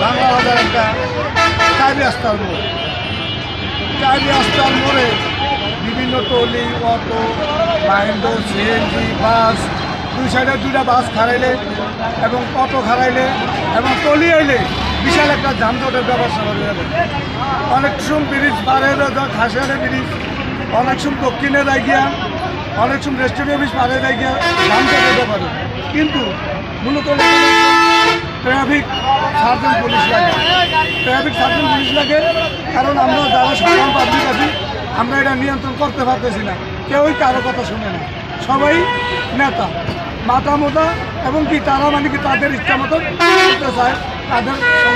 বাংলা বাজার একটা চারি রাস্তার মোড়। চারি রাস্তার মোড়ে বিভিন্ন টলি অটো মাইন্ড সিএনজি, বাস, দুই সাইডে দুইটা বাস খারাইলে এবং অটো খারাইলে এবং টলি আইলে বিশাল একটা যানজটের ব্যবস্থা হয়ে যাবে। অনেক সময় ব্রিজ পারে ঘাসের ব্রিজ। অনেক সময় দক্ষিণে গিয়া, অনেক সময় রেস্টুরেন্ট অফিস পারে দেয় গিয়া যানজট হতে পারে কিন্তু মূলত ট্রাফিক সার্জন পুলিশ লাগে। ট্রাফিক সার্জন পুলিশ লাগে, কারণ আমরা যারা সাধারণ পাবলিক আছি, আমরা এটা নিয়ন্ত্রণ করতে পারতেছি না। কেউই কারও কথা শুনে না। সবাই নেতা, মাথা মোটা এবং কি তারা মানে কি তাদের ইচ্ছা মতো করতে চায়, তাদের কিন্তু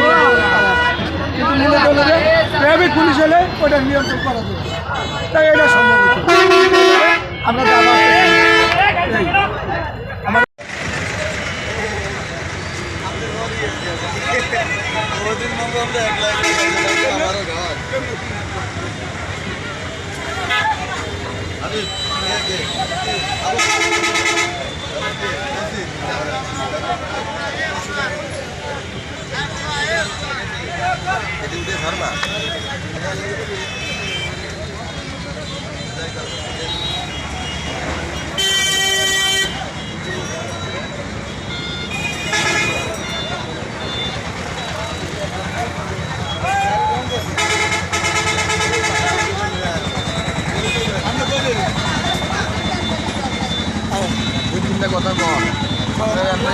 মূলত হলো যে ট্রাফিক পুলিশ হলে ওটা নিয়ন্ত্রণ করা যাবে তাই এটা সম্ভব আমরা দাবা কোনোদিন মতো আমরা এক আমারও আমি কথা কন